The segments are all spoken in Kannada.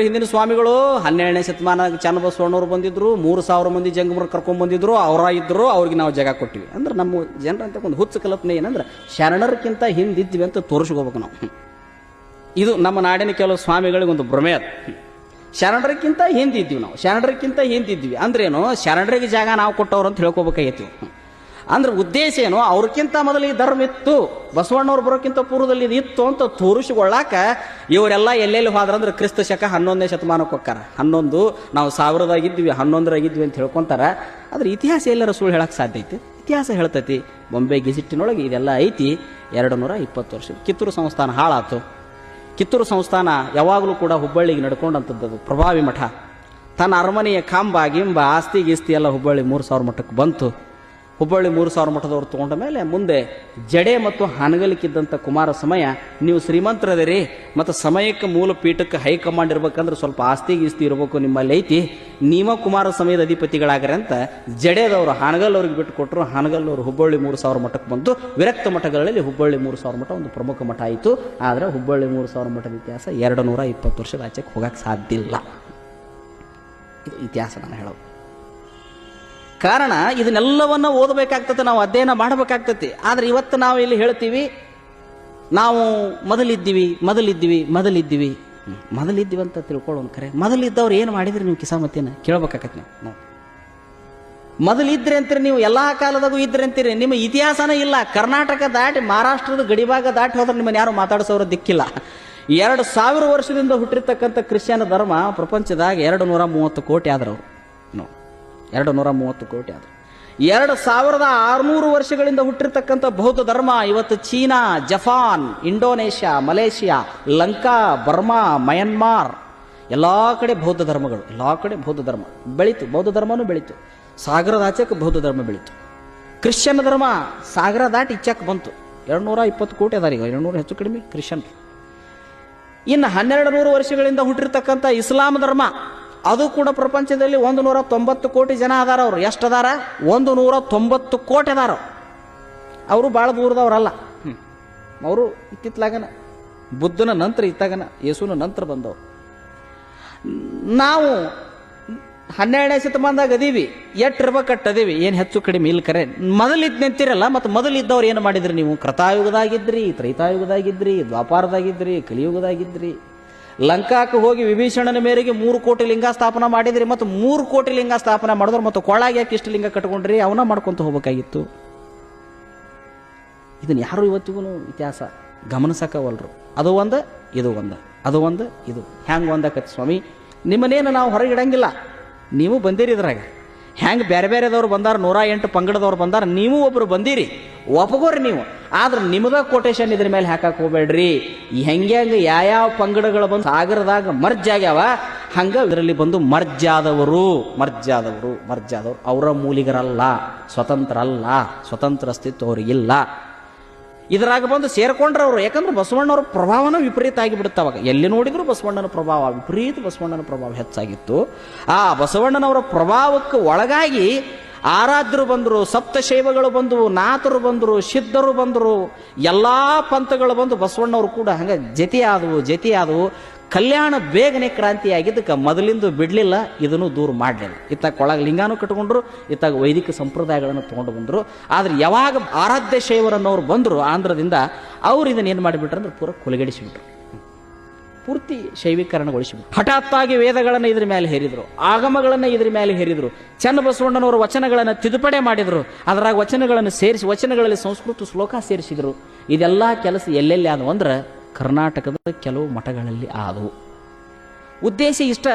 ಹಿಂದಿನ ಸ್ವಾಮಿಗಳು ಹನ್ನೆರಡನೇ ಶತಮಾನ ಚನ್ನಬಸವಣ್ಣವ್ರು ಬಂದಿದ್ರು, ಮೂರು ಸಾವಿರ ಮಂದಿ ಜಂಗಮರು ಕರ್ಕೊಂಡ್ ಬಂದಿದ್ರು, ಅವರ ಇದ್ರು, ಅವ್ರಿಗೆ ನಾವು ಜಾಗ ಕೊಟ್ಟಿವಿ ಅಂದ್ರೆ ನಮ್ಮ ಜನರಂತ ಒಂದು ಹುಚ್ಚು ಕಲ್ಪನೆ ಏನಂದ್ರೆ ಶರಣರಕ್ಕಿಂತ ಹಿಂದಿದ್ವಿ ಅಂತ ತೋರಿಸ್ಕೋಬೇಕು ನಾವು ಇದು ನಮ್ಮ ನಾಡಿನ ಕೆಲವು ಸ್ವಾಮಿಗಳಿಗೆ ಒಂದು ಭ್ರಮೆ ಅದು. ಶರಣರಕ್ಕಿಂತ ಹಿಂದಿದ್ವಿ ನಾವು ಶರಣರಕ್ಕಿಂತ ಹಿಂದಿದ್ವಿ ಅಂದ್ರೇನು, ಶರಣರಿಗೆ ಜಾಗ ನಾವು ಕೊಟ್ಟವ್ರು ಅಂತ ಹೇಳ್ಕೋಬೇಕಾಗಿತ್ತು. ಅಂದ್ರೆ ಉದ್ದೇಶ ಏನು? ಅವ್ರಕ್ಕಿಂತ ಮೊದಲು ಈ ಧರ್ಮ ಇತ್ತು. ಬಸವಣ್ಣವ್ರು ಬರೋಕ್ಕಿಂತ ಪೂರ್ವದಲ್ಲಿ ಇದು ಇತ್ತು ಅಂತ ತೋರಿಸಿಕೊಳ್ಳಾಕ ಇವರೆಲ್ಲ ಎಲ್ಲೆಲ್ಲಿ ಹೋದ್ರಂದ್ರೆ ಕ್ರಿಸ್ತ ಶಕ ಹನ್ನೊಂದನೇ ಶತಮಾನಕ್ಕೆ ಹೋಗ್ತಾರ. ಹನ್ನೊಂದು, ನಾವು ಸಾವಿರದಾಗಿದ್ವಿ ಹನ್ನೊಂದರಾಗಿದ್ವಿ ಅಂತ ಹೇಳ್ಕೊಂತಾರ. ಆದ್ರೆ ಇತಿಹಾಸ ಎಲ್ಲರ ಸುಳ್ಳು ಹೇಳಕ್ಕೆ ಸಾಧ್ಯ ಐತಿ. ಇತಿಹಾಸ ಹೇಳ್ತೈತಿ. ಬೊಂಬೆ ಗೆಜಿಟ್ಟಿನೊಳಗೆ ಇದೆಲ್ಲ ಐತಿ. ಎರಡು ನೂರ ಇಪ್ಪತ್ತು ವರ್ಷ ಕಿತ್ತೂರು ಸಂಸ್ಥಾನ ಹಾಳಾತು. ಕಿತ್ತೂರು ಸಂಸ್ಥಾನ ಯಾವಾಗಲೂ ಕೂಡ ಹುಬ್ಬಳ್ಳಿಗೆ ನಡ್ಕೊಂಡಂಥದ್ದು ಪ್ರಭಾವಿ ಮಠ. ತನ್ನ ಅರಮನೆಯ ಕಾಂಬ, ಗಿಂಬ, ಆಸ್ತಿ, ಗೀಸ್ತಿ ಎಲ್ಲ ಹುಬ್ಬಳ್ಳಿ ಮೂರು ಸಾವಿರ ಮಠಕ್ಕೆ ಬಂತು. ಹುಬ್ಬಳ್ಳಿ ಮೂರು ಸಾವಿರ ಮಠದವ್ರು ತಗೊಂಡ ಮೇಲೆ ಮುಂದೆ ಜಡೆ ಮತ್ತು ಹನಗಲಿಕ್ಕಿದ್ದಂಥ ಕುಮಾರ ಸಮಯ, ನೀವು ಶ್ರೀಮಂತರದಿರಿ, ಮತ್ತು ಸಮಯಕ್ಕೆ ಮೂಲ ಪೀಠಕ್ಕೆ ಹೈಕಮಾಂಡ್ ಇರ್ಬೇಕಂದ್ರೆ ಸ್ವಲ್ಪ ಆಸ್ತಿ ಗೀಸ್ತಿ ಇರಬೇಕು ನಿಮ್ಮಲ್ಲಿ ಐತಿ. ನೀವ ಕುಮಾರ ಸಮಯದ ಅಧಿಪತಿಗಳಾಗ್ರೆ ಅಂತ ಜಡೆದವರು ಹಾನಗಲ್ ಅವ್ರಿಗೆ ಬಿಟ್ಟು ಕೊಟ್ಟರು ಹಾನಗಲ್ ಅವರು ಹುಬ್ಬಳ್ಳಿ ಮೂರು ಸಾವಿರ ಮಠಕ್ಕೆ ಬಂತು ವಿರಕ್ತ ಮಠಗಳಲ್ಲಿ ಹುಬ್ಬಳ್ಳಿ ಮೂರು ಸಾವಿರ ಮಠ ಒಂದು ಪ್ರಮುಖ ಮಠ ಆಯಿತು. ಆದರೆ ಹುಬ್ಬಳ್ಳಿ ಮೂರು ಸಾವಿರ ಮಠದ ಇತಿಹಾಸ ಎರಡು ನೂರ ಇಪ್ಪತ್ತು ವರ್ಷದ ಆಚೆಗೆ ಹೋಗಕ್ಕೆ ಸಾಧ್ಯ ಇಲ್ಲ. ಇದು ಇತಿಹಾಸ ನಾನು ಹೇಳೋದು. ಕಾರಣ ಇದನ್ನೆಲ್ಲವನ್ನ ಓದಬೇಕಾಗ್ತದೆ, ನಾವು ಅಧ್ಯಯನ ಮಾಡಬೇಕಾಗ್ತತಿ ಆದ್ರೆ ಇವತ್ತು ನಾವು ಇಲ್ಲಿ ಹೇಳ್ತೀವಿ, ನಾವು ಮೊದಲಿದ್ದೀವಿ ಮೊದಲಿದ್ದೀವಿ ಮೊದಲಿದ್ದೀವಿ. ಮೊದಲಿದ್ದೀವಿ ಅಂತ ತಿಳ್ಕೊಳ್ಳೋಣ ಕರೆ. ಮೊದಲಿದ್ದವ್ರು ಏನು ಮಾಡಿದ್ರೆ ನೀವು ಕಿಸಾಮತಿನ ಕೇಳ್ಬೇಕಾಗತ್ತೆ ನಾವು. ಮೊದಲಿದ್ರೆ ಅಂತೀರಿ ನೀವು, ಎಲ್ಲಾ ಕಾಲದಾಗೂ ಇದ್ರೆ ಅಂತೀರಿ. ನಿಮ್ಮ ಇತಿಹಾಸನೇ ಇಲ್ಲ. ಕರ್ನಾಟಕ ದಾಟಿ ಮಹಾರಾಷ್ಟ್ರದ ಗಡಿಭಾಗ ದಾಟಿ ಹೋದ್ರೆ ನಿಮ್ಮನ್ನು ಯಾರು ಮಾತಾಡಿಸೋರ ದಿಕ್ಕಿಲ್ಲ. ಎರಡು ಸಾವಿರ ವರ್ಷದಿಂದ ಹುಟ್ಟಿರ್ತಕ್ಕಂಥ ಕ್ರಿಶ್ಚಿಯನ್ ಧರ್ಮ ಪ್ರಪಂಚದಾಗ ಎರಡು ನೂರ ಮೂವತ್ತು ಕೋಟಿ ಆದ್ರು ಅವ್ರು ನೋ ಎರಡು ನೂರ ಮೂವತ್ತು ಕೋಟಿ ಅದು ಎರಡು ಸಾವಿರದ ಆರುನೂರು ವರ್ಷಗಳಿಂದ ಹುಟ್ಟಿರ್ತಕ್ಕಂಥ ಬೌದ್ಧ ಧರ್ಮ ಇವತ್ತು China, Japan, Indonesia, Malaysia, Lanka, Burma, Myanmar, ಎಲ್ಲ ಕಡೆ ಬೌದ್ಧ ಧರ್ಮಗಳು, ಎಲ್ಲ ಕಡೆ ಬೌದ್ಧ ಧರ್ಮ ಬೆಳೀತು. ಬೌದ್ಧ ಧರ್ಮನೂ ಬೆಳೀತು. ಸಾಗರದ ಆಚೆಕ್ಕೆ ಬೌದ್ಧ ಧರ್ಮ ಬೆಳೀತು. ಕ್ರಿಶ್ಚಿಯನ್ ಧರ್ಮ ಸಾಗರ ದಾಟಿ ಬಂತು. ಎರಡು ನೂರ ಇಪ್ಪತ್ತು ಕೋಟಿ ಅದಾರ ಈಗ. ಎರಡು ಹೆಚ್ಚು ಕಡಿಮೆ ಕ್ರಿಶ್ಚಿಯನ್ ಇನ್ನು ಹನ್ನೆರಡು ನೂರು ವರ್ಷಗಳಿಂದ ಹುಟ್ಟಿರ್ತಕ್ಕಂಥ ಇಸ್ಲಾಂ ಧರ್ಮ ಅದು ಕೂಡ ಪ್ರಪಂಚದಲ್ಲಿ ಒಂದು ನೂರ ತೊಂಬತ್ತು ಕೋಟಿ ಜನ ಅದಾರ ಅವರು. ಎಷ್ಟು ಅದಾರ ಒಂದು ನೂರ ತೊಂಬತ್ತು ಕೋಟಿ ಅದಾರ ಅವರು. ಭಾಳ ದೂರದವ್ರಲ್ಲ. ಅವರು ಇತ್ತಿತ್ಲಾಗನ ಬುದ್ಧನ ನಂತರ ಇತ್ತಾಗನ, ಯೇಸುನ ನಂತರ ಬಂದವರು. ನಾವು ಹನ್ನೆರಡನೇ ಶತಮಾನದಾಗ ಅದೀವಿ. ಎಟ್ ಇರ್ಬೇಕಟ್ ಅದೀವಿ ಏನು ಹೆಚ್ಚು ಕಡಿಮೆ ಇಲ್ಲ ಕರೆ. ಮೊದಲಿದ್ದು ನಿಂತಿರಲ್ಲ, ಮತ್ತು ಮೊದಲಿದ್ದವ್ರು ಏನು ಮಾಡಿದ್ರಿ ನೀವು? ಕೃತಾಯುಗದಾಗಿದ್ರಿ, ತ್ರೈತಾಯುಗದಾಗಿದ್ರಿ, ದ್ವಾಪಾರದಾಗಿದ್ರಿ, ಕಲಿಯುಗದಾಗಿದ್ರಿ. ಲಂಕಾಕ್ಕೆ ಹೋಗಿ ವಿಭೀಷಣನ ಮೇರೆಗೆ ಮೂರು ಕೋಟಿ ಲಿಂಗ ಸ್ಥಾಪನ ಮಾಡಿದ್ರಿ ಮತ್ತು ಮೂರು ಕೋಟಿ ಲಿಂಗ ಸ್ಥಾಪನೆ ಮಾಡಿದ್ರು ಮತ್ತು ಕೊಳಾಗಿ ಯಾಕೆ ಇಷ್ಟು ಲಿಂಗ ಕಟ್ಕೊಂಡ್ರಿ ಅವನ ಮಾಡ್ಕೊಂತ ಹೋಗ್ಬೇಕಾಗಿತ್ತು. ಇದನ್ನು ಯಾರು ಇವತ್ತಿಗೂ ಇತಿಹಾಸ? ಗಮನಿಸಕವಲ್ರು. ಅದು ಒಂದ, ಇದು ಒಂದ, ಅದು ಒಂದ, ಇದು. ಹ್ಯಾಂಗೆ ಒಂದಕತ್ ಸ್ವಾಮಿ? ನಿಮ್ಮನ್ನೇನು ನಾವು ಹೊರಗಿಡಂಗಿಲ್ಲ ನೀವು ಬಂದಿರಿ ಇದ್ರಾಗ. ಹ್ಯಾಂಗೆ ಬೇರೆ ಬೇರೆದವ್ರು ಬಂದಾರ, ನೂರ ಎಂಟು ಪಂಗಡದವ್ರು ಬಂದಾರ, ನೀವು ಒಬ್ರು ಬಂದಿರಿ. ಒಪ್ಪಗೋರಿ ನೀವು. ಆದ್ರೆ ನಿಮ್ಮದ ಕೊಟೇಶನ್ ಇದ್ರ ಮೇಲೆ ಹಾಕಕ್ ಹೋಗ್ಬೇಡ್ರಿ. ಹೆಂಗೆ ಯಾವ್ಯಾವ ಪಂಗಡಗಳು ಬಂದು ಸಾಗರದಾಗ ಮರ್ಜ್ ಆಗ್ಯಾವ, ಹಂಗ ಇದರಲ್ಲಿ ಬಂದು ಮರ್ಜಾದವರು ಮರ್ಜಾದವರು ಮರ್ಜಾದವರು ಅವರ ಮೂಲಿಗರಲ್ಲ ಸ್ವತಂತ್ರ ಅಲ್ಲ ಸ್ವತಂತ್ರ ಅಸ್ತಿತ್ವ ಅವ್ರಿಗಿಲ್ಲ ಇದರಾಗ ಬಂದು ಸೇರ್ಕೊಂಡ್ರವರು, ಯಾಕಂದ್ರೆ ಬಸವಣ್ಣವ್ರ ಪ್ರಭಾವನ ವಿಪರೀತ ಆಗಿಬಿಡುತ್ತೆ ಎಲ್ಲಿ ನೋಡಿದ್ರು ಬಸವಣ್ಣನ ಪ್ರಭಾವ, ವಿಪರೀತ ಬಸವಣ್ಣನ ಪ್ರಭಾವ ಹೆಚ್ಚಾಗಿತ್ತು. ಆ ಬಸವಣ್ಣನವರ ಪ್ರಭಾವಕ್ಕೆ ಒಳಗಾಗಿ ಆರಾಧ್ಯರು ಬಂದರು, ಸಪ್ತಶೈವಗಳು ಬಂದವು, ನಾಥರು ಬಂದರು ಸಿದ್ಧರು ಬಂದರು, ಎಲ್ಲ ಪಂಥಗಳು ಬಂದು ಬಸವಣ್ಣವರು ಕೂಡ ಹಂಗೆ ಜತೆಯಾದವು ಜತೆಯಾದವು ಕಲ್ಯಾಣ ಬೇಗನೆ ಕ್ರಾಂತಿ ಆಗಿದ್ದಕ್ಕೆ ಮೊದಲಿಂದ ಬಿಡಲಿಲ್ಲ, ಇದನ್ನು ದೂರ ಮಾಡಲಿಲ್ಲ. ಇತ್ತಾಗ ಕೊಳಗ ಲಿಂಗಾನು ಕಟ್ಕೊಂಡ್ರು ಇತ್ತಾಗ ವೈದಿಕ ಸಂಪ್ರದಾಯಗಳನ್ನು ತೊಗೊಂಡು ಬಂದರು. ಆದರೆ ಯಾವಾಗ ಆರಾಧ್ಯ ಶೈವರನ್ನೋರು ಬಂದರು ಆಂಧ್ರದಿಂದ, ಅವ್ರು ಇದನ್ನ ಏನು ಮಾಡಿಬಿಟ್ರು ಅಂದ್ರೆ ಪೂರ ಕೊಲೆಗಡಿಸಿಬಿಟ್ರು. ಪೂರ್ತಿ ಶೈವೀಕರಣಗೊಳಿಸಿಬಿಟ್ರು. ಹಠಾತ್ತಾಗಿ ವೇದಗಳನ್ನು ಇದ್ರ ಮೇಲೆ ಹೇರಿದ್ರು, ಆಗಮಗಳನ್ನು ಇದ್ರ ಮೇಲೆ ಹೇರಿದ್ರು ಚನ್ನ ಬಸವಣ್ಣನವರು ವಚನಗಳನ್ನು ತಿದ್ದುಪಡೆ ಮಾಡಿದ್ರು, ಅದರಾಗ ವಚನಗಳನ್ನು ಸೇರಿಸಿ, ವಚನಗಳಲ್ಲಿ ಸಂಸ್ಕೃತ ಶ್ಲೋಕ ಸೇರಿಸಿದರು. ಇದೆಲ್ಲ ಕೆಲಸ ಎಲ್ಲೆಲ್ಲಿ ಆದವು ಅಂದ್ರೆ ಕರ್ನಾಟಕದ ಕೆಲವು ಮಠಗಳಲ್ಲಿ ಆದವು. ಉದ್ದೇಶ ಇಷ್ಟ,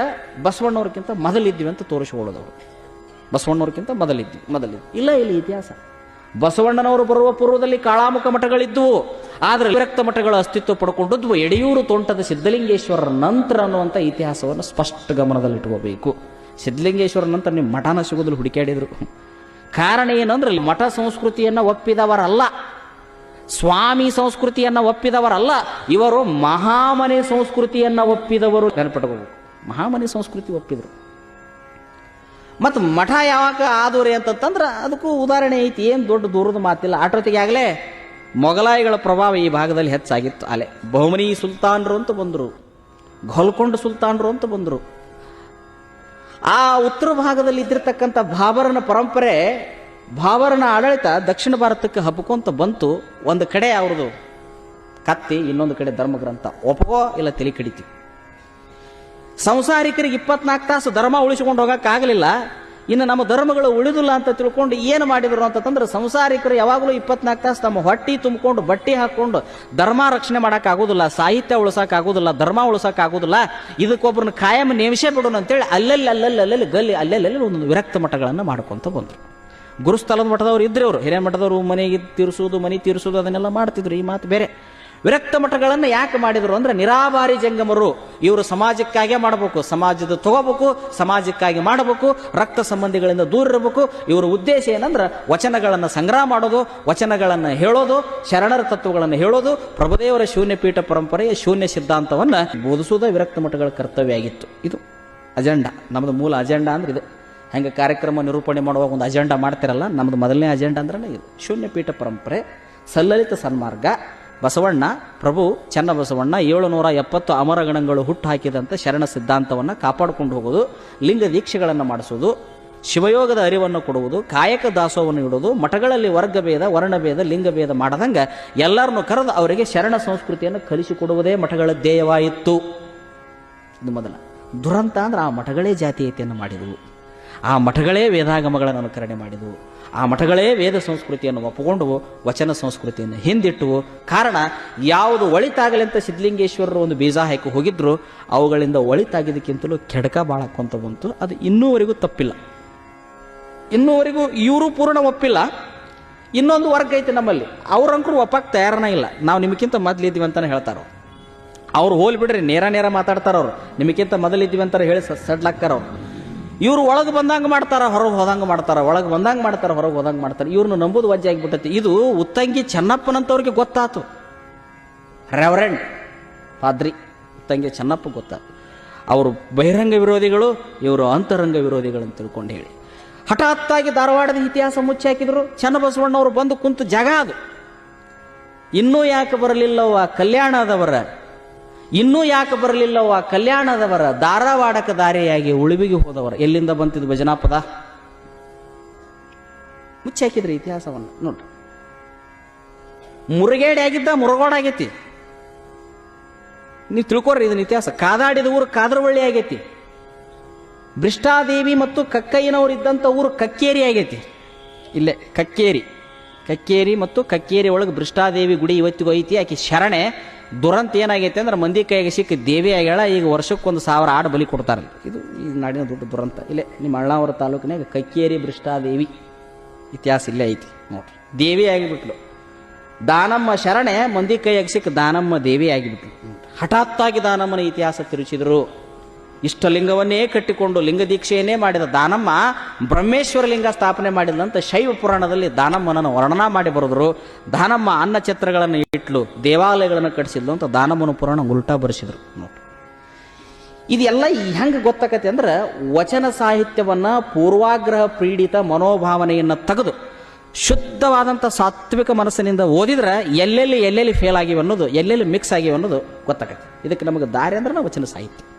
ಬಸವಣ್ಣವ್ರಕ್ಕಿಂತ ಮೊದಲಿದ್ವಿ ಅಂತ ತೋರಿಸಿಕೊಳ್ಳೋದವರು ಬಸವಣ್ಣವ್ರಕ್ಕಿಂತ ಮೊದಲಿದ್ವಿ ಮೊದಲಿದ್ವಿ. ಇಲ್ಲ, ಇಲ್ಲಿ ಇತಿಹಾಸ. ಬಸವಣ್ಣನವರು ಬರುವ ಪೂರ್ವದಲ್ಲಿ ಕಾಳಾಮುಖ ಮಠಗಳಿದ್ದುವು. ಆದರೆ ವಿರಕ್ತ ಮಠಗಳ ಅಸ್ತಿತ್ವ ಪಡ್ಕೊಂಡದ್ದು ಎಡೆಯೂರು ತೋಂಟದ ಸಿದ್ಧಲಿಂಗೇಶ್ವರರ ನಂತರ ಅನ್ನುವಂಥ ಇತಿಹಾಸವನ್ನು ಸ್ಪಷ್ಟ ಗಮನದಲ್ಲಿಟ್ಕೋಬೇಕು. ಸಿದ್ಧಲಿಂಗೇಶ್ವರ ನಂತರ ನಿಮ್ಮ ಮಠನ ಸಿಗೋದ್ರಲ್ಲಿ ಹುಡುಕಾಡಿದರು ಕಾರಣ ಏನಂದ್ರೆ ಮಠ ಸಂಸ್ಕೃತಿಯನ್ನು ಒಪ್ಪಿದವರಲ್ಲ. ಸ್ವಾಮಿ ಸಂಸ್ಕೃತಿಯನ್ನು ಒಪ್ಪಿದವರಲ್ಲ. ಇವರು ಮಹಾಮನೆ ಸಂಸ್ಕೃತಿಯನ್ನು ಒಪ್ಪಿದವರು. ನೆನಪಿಟ್ಕೋಬೇಕು. ಮಹಾಮನೆ ಸಂಸ್ಕೃತಿ ಒಪ್ಪಿದ್ರು. ಮತ್ತು ಮಠ ಯಾವಾಗ ಆದೂರಿ ಅಂತಂತಂದ್ರೆ ಅದಕ್ಕೂ ಉದಾಹರಣೆ ಐತಿ, ಏನು ದೊಡ್ಡ ದೂರದ ಮಾತಿಲ್ಲ. ಆಟೋತಿಗೆ ಆಗಲೇ ಮೊಘಲಾಯಿಗಳ ಪ್ರಭಾವ ಈ ಭಾಗದಲ್ಲಿ ಹೆಚ್ಚಾಗಿತ್ತು. ಅಲೆ ಬಹುಮನಿ ಸುಲ್ತಾನರು ಅಂತ ಬಂದರು, ಘೋಲ್ಕೊಂಡ ಸುಲ್ತಾನರು ಅಂತ ಬಂದರು. ಆ ಉತ್ತರ ಭಾಗದಲ್ಲಿ ಇದ್ದಿರ್ತಕ್ಕಂಥ ಬಾಬರನ ಪರಂಪರೆ ಬಾಬರನ ಆಡಳಿತ ದಕ್ಷಿಣ ಭಾರತಕ್ಕೆ ಹಬ್ಬಕೊಂತ ಬಂತು. ಒಂದು ಕಡೆ ಅವ್ರದ್ದು ಕತ್ತಿ, ಇನ್ನೊಂದು ಕಡೆ ಧರ್ಮಗ್ರಂಥ. ಒಪ್ಪಗೋ ಇಲ್ಲ ತಲೆ ಕಡಿತೀವಿ ಸಂಸಾರಿಕರಿಗೆ ಇಪ್ಪತ್ನಾಲ್ಕು ತಾಸು ಧರ್ಮ ಉಳಿಸಿಕೊಂಡು ಹೋಗೋಕ್ಕಾಗಲಿಲ್ಲ ಇನ್ನು ನಮ್ಮ ಧರ್ಮಗಳು ಉಳಿದಿಲ್ಲ ಅಂತ ತಿಳ್ಕೊಂಡು ಏನು ಮಾಡಿದ್ರು ಅಂತಂದ್ರೆ ಸಂಸಾರಿಕರು ಯಾವಾಗಲೂ ಇಪ್ಪತ್ನಾಲ್ಕು ತಾಸು ತಮ್ಮ ಹೊಟ್ಟಿ ತುಂಬಿಕೊಂಡು ಬಟ್ಟೆ ಹಾಕೊಂಡು ಧರ್ಮ ರಕ್ಷಣೆ ಮಾಡೋಕ್ಕಾಗೋದಿಲ್ಲ ಸಾಹಿತ್ಯ ಉಳಿಸೋಕ್ಕಾಗೋದಿಲ್ಲ ಧರ್ಮ ಉಳಿಸೋಕ್ಕಾಗೋದಿಲ್ಲ ಇದಕ್ಕೊಬ್ಬರನ್ನ ಕಾಯಂ ನೇಮಿಸೇ ಬಿಡೋಣ ಅಂತೇಳಿ ಅಲ್ಲಲ್ಲಿ ಅಲ್ಲಲ್ಲಿ ಅಲ್ಲಲ್ಲಿ ಗಲ್ಲಿ ಅಲ್ಲಲ್ಲಿ ಒಂದು ವಿರಕ್ತ ಮಠಗಳನ್ನು ಮಾಡ್ಕೊಂತ ಬಂದರು. ಗುರುಸ್ಥಲದ ಮಠದವ್ರು ಇದ್ರೆ ಅವರು, ಹಿರಿಯ ಮಠದವರು ಮನೆಗೆ ತೀರಿಸೋದು ಮನೆ ತೀರಿಸೋದು ಅದನ್ನೆಲ್ಲ ಮಾಡ್ತಿದ್ರು. ಈ ಮಾತು ಬೇರೆ. ವಿರಕ್ತ ಮಠಗಳನ್ನು ಯಾಕೆ ಮಾಡಿದರು ಅಂದ್ರೆ ನಿರಾಬಾರಿ ಜಂಗಮರು ಇವರು ಸಮಾಜಕ್ಕಾಗಿ ಮಾಡಬೇಕು, ಸಮಾಜದ ತಗೋಬೇಕು, ಸಮಾಜಕ್ಕಾಗಿ ಮಾಡಬೇಕು, ರಕ್ತ ಸಂಬಂಧಿಗಳಿಂದ ದೂರ ಇರಬೇಕು. ಇವರ ಉದ್ದೇಶ ಏನಂದ್ರೆ ವಚನಗಳನ್ನು ಸಂಗ್ರಹ ಮಾಡೋದು, ವಚನಗಳನ್ನು ಹೇಳೋದು, ಶರಣರ ತತ್ವಗಳನ್ನು ಹೇಳೋದು, ಪ್ರಭುದೇವರ ಶೂನ್ಯಪೀಠ ಪರಂಪರೆಯ ಶೂನ್ಯ ಸಿದ್ಧಾಂತವನ್ನು ಬೋಧಿಸುವುದೇ ವಿರಕ್ತ ಮಠಗಳ ಕರ್ತವ್ಯ ಆಗಿತ್ತು ಇದು ಅಜೆಂಡಾ. ನಮ್ಮದು ಮೂಲ ಅಜೆಂಡಾ ಅಂದ್ರೆ ಇದು. ಹೆಂಗೆ ಕಾರ್ಯಕ್ರಮ ನಿರೂಪಣೆ ಮಾಡುವಾಗ ಒಂದು ಅಜೆಂಡಾ ಮಾಡ್ತಿರಲ್ಲ ನಮ್ಮದು ಮೊದಲನೇ ಅಜೆಂಡಾ ಅಂದ್ರೆ ಇದು. ಶೂನ್ಯಪೀಠ ಪರಂಪರೆ, ಸಲ್ಲಲಿತ ಸನ್ಮಾರ್ಗ ಬಸವಣ್ಣ, ಪ್ರಭು ಚನ್ನಬಸವಣ್ಣ, ಏಳುನೂರ ಎಪ್ಪತ್ತು ಅಮರಗಣಗಳು ಹುಟ್ಟು ಹಾಕಿದಂಥ ಶರಣ ಸಿದ್ಧಾಂತವನ್ನು ಕಾಪಾಡಿಕೊಂಡು ಹೋಗೋದು, ಲಿಂಗ ದೀಕ್ಷೆಗಳನ್ನು ಮಾಡಿಸೋದು, ಶಿವಯೋಗದ ಅರಿವನ್ನು ಕೊಡುವುದು, ಕಾಯಕ ದಾಸೋವನ್ನು ಇಡೋದು, ಮಠಗಳಲ್ಲಿ ವರ್ಗಭೇದ, ವರ್ಣಭೇದ, ಲಿಂಗಭೇದ ಮಾಡದಂಗೆ ಎಲ್ಲರನ್ನು ಕರೆದು ಅವರಿಗೆ ಶರಣ ಸಂಸ್ಕೃತಿಯನ್ನು ಕಲಿಸಿಕೊಡುವುದೇ ಮಠಗಳ ಧ್ಯೇಯವಾಯಿತು. ಇದು ಮೊದಲ. ದುರಂತ ಅಂದ್ರೆ ಆ ಮಠಗಳೇ ಜಾತೀಯತೆಯನ್ನು ಮಾಡಿದವು. ಆ ಮಠಗಳೇ ವೇದಾಗಮಗಳನ್ನು ಅನುಕರಣೆ ಮಾಡಿದವು. ಆ ಮಠಗಳೇ ವೇದ ಸಂಸ್ಕೃತಿಯನ್ನು ಒಪ್ಪಿಕೊಂಡು ವಚನ ಸಂಸ್ಕೃತಿಯನ್ನು ಹಿಂದಿಟ್ಟುವು ಕಾರಣ ಯಾವುದು ಒಳಿತಾಗಲಿ ಅಂತ ಸಿದ್ಧಲಿಂಗೇಶ್ವರರು ಒಂದು ಬೀಜ ಹಾಕಿ ಹೋಗಿದ್ರು, ಅವುಗಳಿಂದ ಒಳಿತಾಗಿದ್ದಕ್ಕಿಂತಲೂ ಕೆಡಕ ಬಾಳಕೊಂತ ಬಂತು ಅದು ಇನ್ನೂವರೆಗೂ ತಪ್ಪಿಲ್ಲ. ಇನ್ನೂವರೆಗೂ ಇವರು ಪೂರ್ಣ ಒಪ್ಪಿಲ್ಲ. ಇನ್ನೊಂದು ವರ್ಗ ಐತೆ ನಮ್ಮಲ್ಲಿ. ಅವ್ರಂಕರು ಒಪ್ಪಕ್ಕೆ ತಯಾರನೇ ಇಲ್ಲ. ನಾವು ನಿಮಗಿಂತ ಮೊದಲಿದ್ದೀವಿ ಅಂತಲೇ ಹೇಳ್ತಾರೋ ಅವ್ರು. ಹೋಲ್ಬಿಡ್ರಿ ನೇರ ನೇರ ಮಾತಾಡ್ತಾರೆ ಅವ್ರು. ನಿಮಗಿಂತ ಮೊದಲಿದ್ದೀವಿ ಅಂತಾರೆ ಹೇಳಿ ಸಡ್ಲಾಕ್ತಾರ ಅವ್ರು. ಇವ್ರು ಒಳಗೆ ಬಂದಂಗೆ ಮಾಡ್ತಾರೆ ಹೊರಗೆ ಹೋದಂಗೆ ಮಾಡ್ತಾರೆ. ಒಳಗೆ ಬಂದಂಗೆ ಮಾಡ್ತಾರೆ ಹೊರಗೆ ಹೋದಂಗೆ ಮಾಡ್ತಾರೆ. ಇವ್ರನ್ನ ನಂಬುದು ವಜ್ಜೆ ಆಗಿಬಿಟ್ಟೈತಿ. ಇದು ಉತ್ತಂಗಿ ಚೆನ್ನಪ್ಪನಂತವ್ರಿಗೆ ಗೊತ್ತಾತು. ರೆವರೆಂಡ್ ಪಾದ್ರಿ ಉತ್ತಂಗಿ ಚೆನ್ನಪ್ಪ ಗೊತ್ತಾತು ಅವರು ಬಹಿರಂಗ ವಿರೋಧಿಗಳು ಇವರು ಅಂತರಂಗ ವಿರೋಧಿಗಳು ಅಂತ ತಿಳ್ಕೊಂಡು ಹೇಳಿ. ಹಠಾತ್ತಾಗಿ ಧಾರವಾಡದ ಇತಿಹಾಸ ಮುಚ್ಚಿ ಹಾಕಿದ್ರು. ಚನ್ನಬಸವಣ್ಣವರು ಬಂದು ಕುಂತು ಜಾಗ ಅದು. ಇನ್ನೂ ಯಾಕೆ ಬರಲಿಲ್ಲವ ಕಲ್ಯಾಣದವರ ಇನ್ನೂ ಯಾಕೆ ಬರಲಿಲ್ಲವ ಕಲ್ಯಾಣದವರ ಧಾರವಾಡಕ ದಾರಿಯಾಗಿ ಉಳಿವಿಗೆ ಹೋದವರು. ಎಲ್ಲಿಂದ ಬಂತಿದ್ದು ಭಜನಾಪದ? ಮುಚ್ಚಿ ಹಾಕಿದ್ರಿ ಇತಿಹಾಸವನ್ನು. ನೋಡ್ರಿ. ಮುರುಗೇಡಿ ಆಗಿದ್ದ ಮುರುಗೋಡ ಆಗೈತಿ. ನೀವು ತಿಳ್ಕೊರಿ ಇದನ್ನ ಇತಿಹಾಸ. ಕಾದಾಡಿದ ಊರು ಕಾದ್ರವಳ್ಳಿ ಆಗೈತಿ. ಬ್ರಿಷ್ಟಾದೇವಿ ಮತ್ತು ಕಕ್ಕಯ್ಯನವರು ಇದ್ದಂಥ ಊರು ಕಕ್ಕೇರಿ ಆಗೈತಿ. ಇಲ್ಲೇ, ಕಕ್ಕೇರಿ. ಕಕ್ಕೇರಿ ಮತ್ತು ಕಕ್ಕೇರಿ ಒಳಗೆ ಬ್ರಿಷ್ಟಾದೇವಿ ಗುಡಿ ಇವತ್ತಿಗೂ ಐತಿ. ಆಕೆ ಶರಣೆ ದುರಂತ ಏನಾಗೈತೆ ಅಂದ್ರೆ ಮಂದಿ ಕೈಗೆ ಸಿಕ್ಕ ದೇವಿ ಆಗ್ಯಾಳ, ಈಗ ವರ್ಷಕ್ಕೊಂದು ಸಾವಿರ ಆಡು ಬಲಿ ಕೊಡ್ತಾರೆ ಇದು ಈ ನಾಡಿನ ದೊಡ್ಡ ದುರಂತ. ಇಲ್ಲೇ ನಿಮ್ಮ ಅಳ್ಳಾವರ ತಾಲೂಕಿನಾಗ ಕಕ್ಕೇರಿ ಭ್ರಿಷ್ಟಾದೇವಿ ಇತಿಹಾಸ ಇಲ್ಲೇ ಐತಿ ನೋಡ್ರಿ. ದೇವಿ ಆಗಿಬಿಟ್ಲು. ದಾನಮ್ಮ ಶರಣೆ, ಮಂದಿ ಕೈಯಾಗ ಸಿಕ್ಕ ದಾನಮ್ಮ ದೇವಿ ಆಗಿಬಿಟ್ಲು. ಹಠಾತ್ತಾಗಿ ದಾನಮ್ಮನ ಇತಿಹಾಸ ತಿರುಚಿದರು. ಇಷ್ಟಲಿಂಗವನ್ನೇ ಕಟ್ಟಿಕೊಂಡು ಲಿಂಗ ದೀಕ್ಷೆಯನ್ನೇ ಮಾಡಿದ ದಾನಮ್ಮ ಬ್ರಹ್ಮೇಶ್ವರ ಲಿಂಗ ಸ್ಥಾಪನೆ ಮಾಡಿದಂತ ಶೈವ ಪುರಾಣದಲ್ಲಿ ದಾನಮ್ಮನನ್ನು ವರ್ಣನಾ ಮಾಡಿ ಬರೆದರು. ದಾನಮ್ಮ ಅನ್ನ ಛತ್ರಗಳನ್ನು ಇಟ್ಲು, ದೇವಾಲಯಗಳನ್ನು ಕಟ್ಟಿಸಿದ್ಲು ಅಂತ ದಾನಮ್ಮನ ಪುರಾಣ ಉಲ್ಟಾ ಬರೆಸಿದ್ರು. ನೋಡಿ. ಇದೆಲ್ಲ ಹೆಂಗೆ ಗೊತ್ತಾಕತಿ ಅಂದ್ರೆ ವಚನ ಸಾಹಿತ್ಯವನ್ನು ಪೂರ್ವಾಗ್ರಹ ಪೀಡಿತ ಮನೋಭಾವನೆಯನ್ನು ತೆಗೆದು ಶುದ್ಧವಾದಂಥ ಸಾತ್ವಿಕ ಮನಸ್ಸಿನಿಂದ ಓದಿದ್ರೆ ಎಲ್ಲೆಲ್ಲಿ ಎಲ್ಲೆಲ್ಲಿ ಫೇಲ್ ಆಗಿವೆ ಅನ್ನೋದು, ಎಲ್ಲೆಲ್ಲಿ ಮಿಕ್ಸ್ ಆಗಿವೆ ಅನ್ನೋದು ಗೊತ್ತಾಗತ್ತೆ ಇದಕ್ಕೆ ನಮಗೆ ದಾರಿ ಅಂದ್ರೆ ವಚನ ಸಾಹಿತ್ಯ.